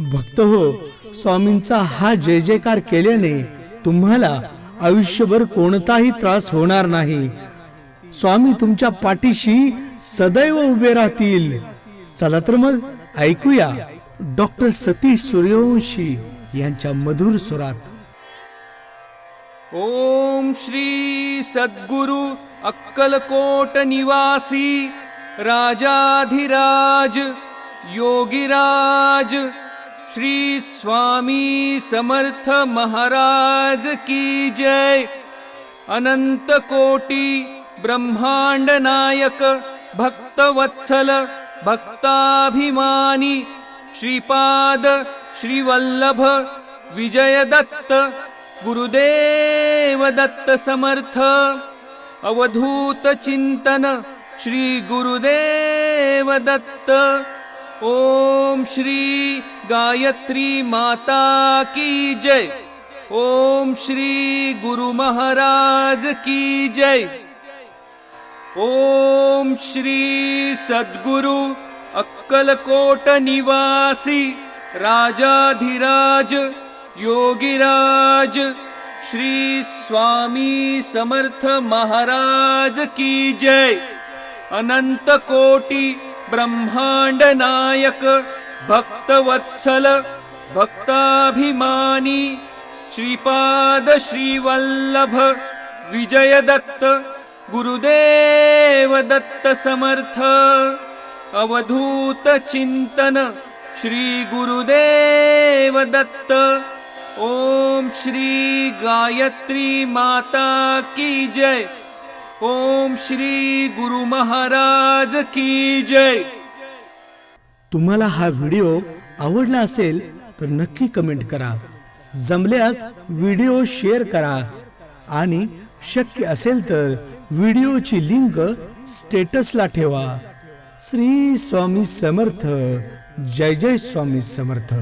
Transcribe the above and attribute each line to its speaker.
Speaker 1: भक्त हो स्वामींचा हा जय जयकार केल्याने तुम्हाला आयुष्यभर कोणताही त्रास होणार नाही. स्वामी तुमच्या पाठीशी सदैव उभे राहतील. चला तर मग ऐकूया डॉक्टर सतीश सूर्यवंशी यांच्या मधुर स्वरात.
Speaker 2: ओम श्री सद्गुरु अक्कलकोट निवासी राजाधिराज योगीराज श्री स्वामी समर्थ महाराज की जय। अनंत कोटी ब्रह्मांड नायक भक्तवत्सल भक्ताभिमानी श्रीपाद श्रीवल्लभ विजयदत्त गुरुदेव दत्त समर्थ। अवधूत चिंतन श्री गुरुदेव दत्त। ओम श्री गायत्री माता की जय। ओम श्री गुरु महाराज की जय। ओम श्री सद्गुरु अक्कलकोट निवासी राजाधिराज योगिराज श्री स्वामी समर्थ महाराज की जय। अनंत कोटी ब्रह्मांड नायक भक्तवत्सल भक्ताभिमानी श्रीपाद श्रीवल्लभ विजयदत्त गुरुदेव दत्त समर्थ अवधूत चिंतन श्री गुरुदेव दत्त ओम श्री गायत्री माता की जय। ओम श्री गुरु महाराज की जय.
Speaker 1: तुम्हाला हा व्हिडिओ आवडला असेल तर नक्की कमेंट करा. जमल्यास व्हिडिओ शेअर करा. आणि शक्य असेल तर व्हिडिओची लिंक स्टेटसला ठेवा. श्री स्वामी समर्थ. जय जय स्वामी समर्थ.